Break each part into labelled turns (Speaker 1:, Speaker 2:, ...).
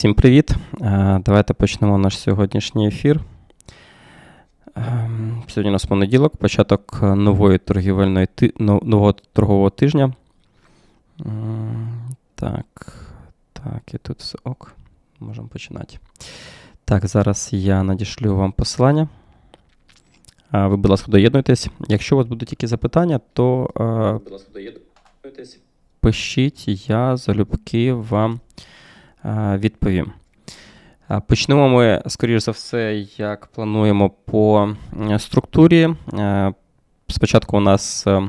Speaker 1: Всім привіт! Е, Давайте почнемо наш сьогоднішній ефір. Ем, Сьогодні у нас понеділок, початок е, нової торгівельної нового торгового тижня. Так, так, і тут все ок. Можемо починати. Так, зараз я надішлю вам посилання. Ви, будь ласка, доєднуйтесь. Якщо у вас будуть якісь запитання, то е, будь ласка, доєднуйтесь. Пишіть, я залюбки вам е, відповім. Е, Почнемо ми, скоріш за все, як плануємо по е, структурі. Е, Спочатку у нас е,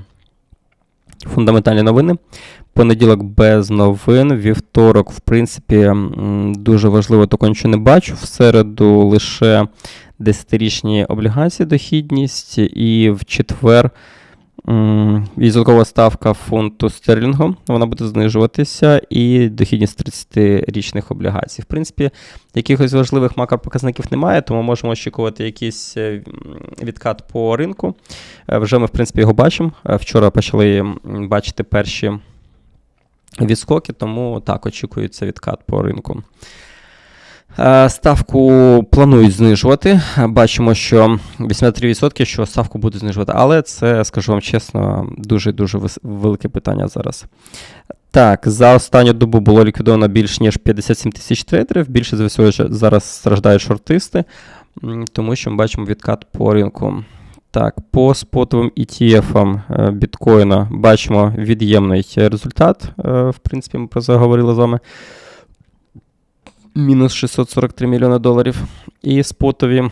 Speaker 1: фундаментальні новини. Понеділок без новин. Вівторок, в принципі, дуже важливо, такого нічого не бачу. В середу лише 10-річні облігації дохідність, і в четвер відсоткова ставка фунту стерлінгу вона буде знижуватися, і дохідність 30-річних облігацій. В принципі, якихось важливих макропоказників немає, тому можемо очікувати якийсь е, відкат по ринку. Е, Вже ми, в принципі, його бачимо. Е, Вчора почали бачити перші відскоки, тому так, очікується відкат по ринку. Е, Ставку планують знижувати. Бачимо, що 83%, що ставку будуть знижувати. Але це, скажу вам чесно, дуже-дуже велике питання зараз. Так, за останню добу було ліквідовано більш ніж 57 тисяч трейдерів. Більше за всього зараз страждають шортисти, тому що ми бачимо відкат по ринку. Так, по спотовим ETF е, біткоїна бачимо від'ємний результат. Е, В принципі, ми про це говорили з вами. Мінус 643 мільйони доларів. І спотові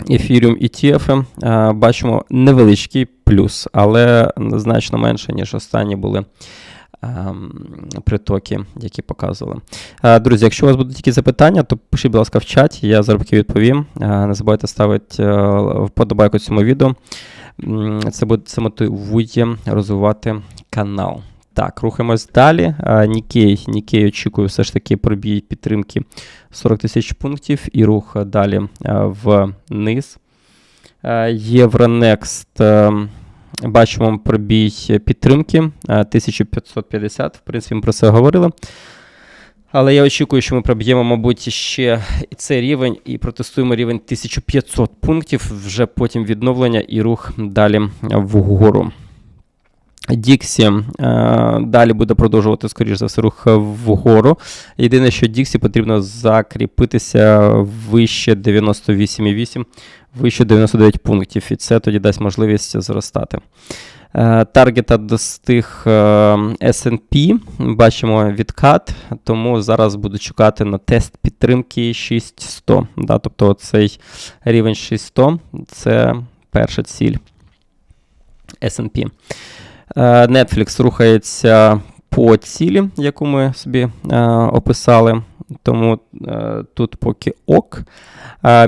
Speaker 1: Ethereum ETF е, бачимо невеличкий плюс, але значно менше, ніж останні були ем, притоки, які показували. Друзі, якщо у вас будуть якісь запитання, то пишіть, будь ласка, в чаті, я залюбки відповім. Не забувайте ставити е, вподобайку цьому відео. Це буде це мотивує розвивати канал. Так, рухаємось далі. Нікей, Нікей очікує все ж таки пробій підтримки 40 тисяч пунктів і рух далі вниз. Євронекст. Бачимо пробій підтримки е, 1550. В принципі, ми про це говорили. Але я очікую, що ми проб'ємо, мабуть, ще цей рівень і протестуємо рівень 1500 пунктів, вже потім відновлення і рух далі вгору. Діксі е, далі буде продовжувати, скоріш за все, рух вгору. Єдине, що Діксі потрібно закріпитися вище 98,8, вище 99 пунктів, і це тоді дасть можливість зростати. Е, Таргета достиг е, S&P, бачимо відкат, тому зараз буду чекати на тест підтримки 6100. Да, тобто цей рівень 6100 це перша ціль S&P. Е, Netflix рухається по цілі, яку ми собі е, описали. Тому е, тут поки ок.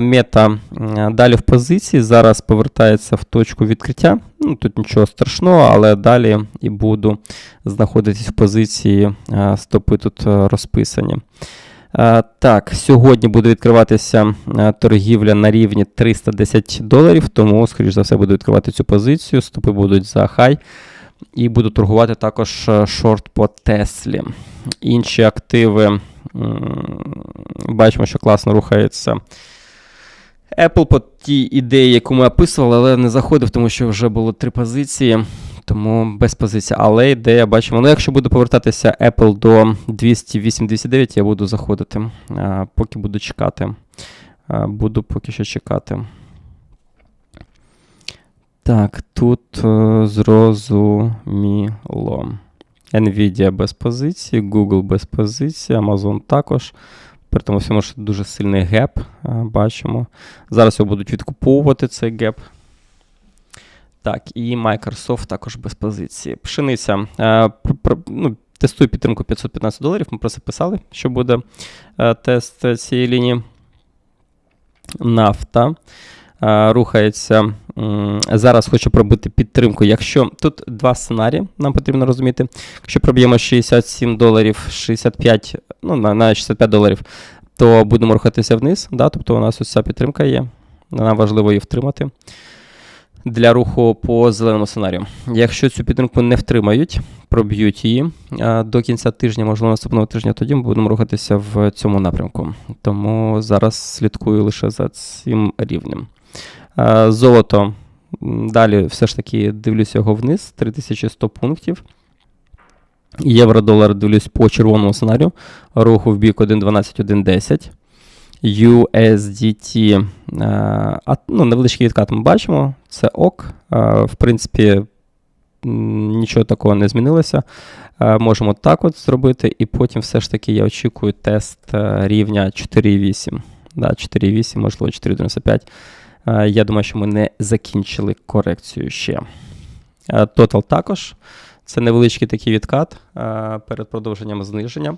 Speaker 1: Мета далі в позиції. Зараз повертається в точку відкриття. Ну, тут нічого страшного, але далі і буду знаходитись в позиції. Стопи тут розписані. Так, сьогодні буде відкриватися торгівля на рівні 310 доларів, тому, скоріш за все, буду відкривати цю позицію. Стопи будуть за хай. І буду торгувати також е, шорт по Теслі. Інші активи бачимо, що класно рухається. Apple по тій ідеї, яку ми описували, але не заходив, тому що вже було три позиції, тому без позиції. Але ідея бачимо. Ну, якщо буде повертатися Apple до 289, я буду заходити. А, поки буду чекати. А, буду поки що чекати. Так, тут е, зрозуміло. Nvidia без позиції, Google без позиції, Amazon також. При тому всьому, що дуже сильний геп, е, бачимо. Зараз його будуть відкуповувати цей геп. Так, і Microsoft також без позиції. Пшениця. Е, ну, тестую підтримку 515 доларів. Ми про це писали, що буде тест цієї лінії. Нафта. Рухається. Зараз хочу пробити підтримку. Якщо тут два сценарії, нам потрібно розуміти. Якщо проб'ємо 67 доларів, 65, ну, на, на 65 доларів, то будемо рухатися вниз. Да? Тобто у нас ось ця підтримка є. Нам важливо її втримати для руху по зеленому сценарію. Якщо цю підтримку не втримають, проб'ють її до кінця тижня, можливо, наступного тижня, тоді ми будемо рухатися в цьому напрямку. Тому зараз слідкую лише за цим рівнем. Е, золото. Далі все ж таки дивлюся його вниз, 3100 пунктів. Євро-долар дивлюсь по червоному сценарію. Руху в бік 1.12, 1.10. USDT, а, ну, невеличкий відкат ми бачимо. Це ок. А, в принципі, нічого такого не змінилося. А, можемо так от зробити, і потім все ж таки я очікую тест рівня 4.8. Да, 4.8, можливо, 4.95. Я думаю, що ми не закінчили корекцію ще. Total також. Це невеличкий такий відкат перед продовженням зниження.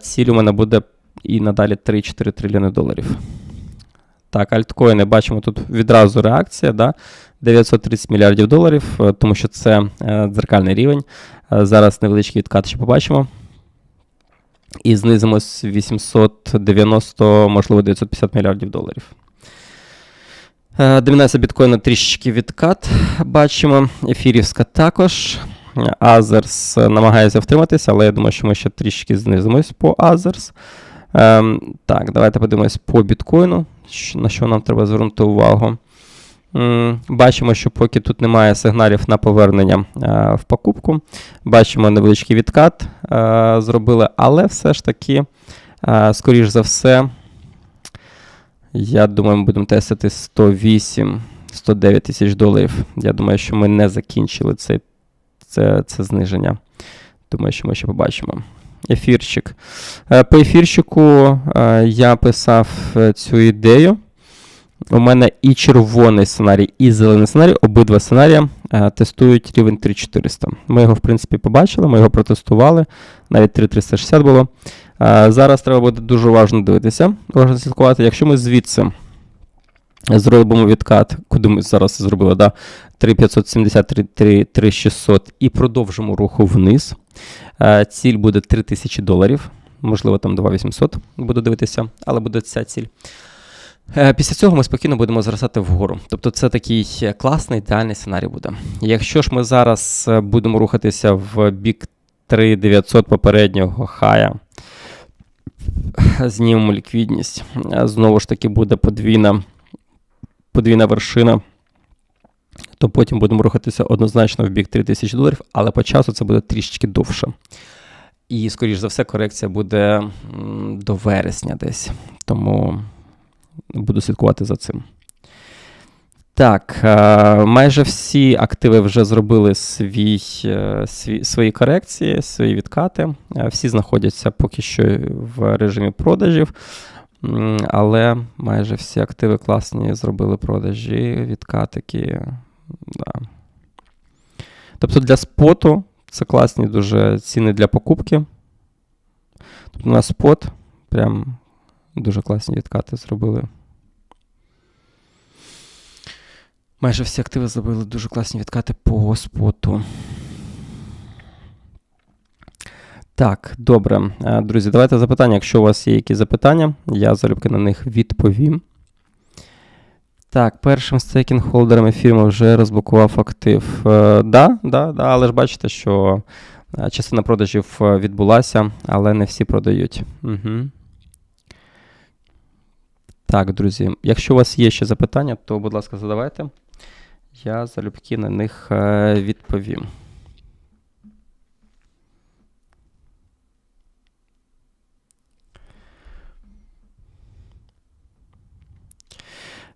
Speaker 1: Ціль у мене буде і надалі 3-4 трильйони доларів. Так, альткоїни бачимо тут відразу реакція. да? 930 мільярдів доларів, е, тому що це е, дзеркальний рівень. Е, зараз невеличкий відкат ще побачимо. І знизимось 890, можливо, 950 мільярдів доларів. Домінація біткоїна трішечки відкат. Бачимо. Ефірівська також. Азерс намагається втриматися, але я думаю, що ми ще трішки знизимось по Азерс. Ем, Так, давайте подивимось по біткоїну, на що нам треба звернути увагу. Бачимо, що поки тут немає сигналів на повернення е, в покупку. Бачимо невеличкий відкат е, зробили, але все ж таки, е, скоріш за все, я думаю, ми будемо тестити 108. 109 тисяч доларів. Я думаю, що ми не закінчили це, це, це зниження. Думаю, що ми ще побачимо ефірчик. Е, по ефірчику е, я писав е, цю ідею. У мене і червоний сценарій, і зелений сценарій, обидва сценарії тестують рівень 3400. Ми його, в принципі, побачили, ми його протестували, навіть 3360 було. Зараз треба буде дуже уважно дивитися, уважно слідкувати. Якщо ми звідси зробимо відкат, куди ми зараз зробили, да, 3570, 3600 і продовжимо руху вниз. Е, ціль буде 3000 доларів, можливо, там 2800 буду дивитися, але буде ця ціль. Е, після цього ми спокійно будемо зростати вгору. Тобто це такий класний ідеальний сценарій буде. Якщо ж ми зараз е, будемо рухатися в бік 3900 попереднього хая, знімемо ліквідність, знову ж таки буде подвійна, подвійна вершина то потім будемо рухатися однозначно в бік 3000 доларів, але по часу це буде трішечки довше. І, скоріш за все, корекція буде до вересня десь. Тому буду слідкувати за цим. Так, е, майже всі активи вже зробили свій, е, свій, свої корекції, свої відкати. Е, всі знаходяться поки що в режимі продажів. Але майже всі активи класні зробили продажі, відкатики. Да. Тобто для споту це класні дуже ціни для покупки. Тобто на спот прям дуже класні відкати зробили. Майже всі активи зробили дуже класні відкати по споту. Так, добре. Е, друзі, давайте запитання. Якщо у вас є якісь запитання, я залюбки на них відповім. Так, першим стейкінг-холдером фірма вже розблокував актив. Е, да, да, да, але ж бачите, що е, частина продажів е, відбулася, але не всі продають. Угу. Так, друзі, якщо у вас є ще запитання, то, будь ласка, задавайте. Я залюбки на них е, відповім.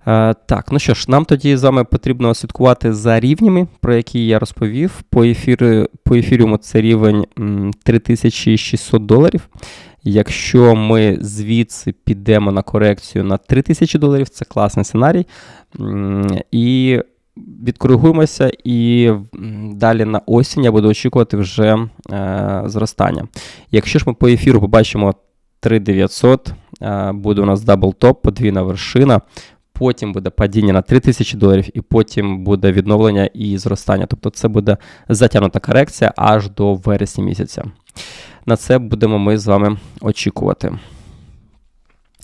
Speaker 1: Е, так, ну що ж, нам тоді з вами потрібно слідкувати за рівнями, про які я розповів. По ефірі, по ефіріуму це рівень 3600 доларів. Якщо ми звідси підемо на корекцію на 3000 доларів, це класний сценарій. І відкоригуємося, і далі на осінь я буду очікувати вже е, зростання. Якщо ж ми по ефіру побачимо 3900, е, буде у нас дабл топ, подвійна вершина потім буде падіння на 3000 доларів, і потім буде відновлення і зростання. Тобто це буде затягнута корекція аж до вересня місяця. На це будемо ми з вами очікувати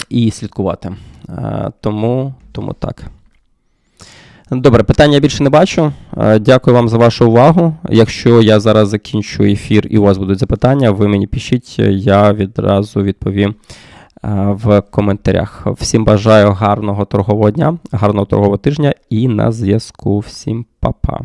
Speaker 1: і слідкувати. Тому, Тому так. Добре, питання більше не бачу. Е, Дякую вам за вашу увагу. Якщо я зараз закінчу ефір і у вас будуть запитання, ви мені пишіть, я відразу відповім е, в коментарях. Всім бажаю гарного торгового дня, гарного торгового тижня і на зв'язку. Всім па-па.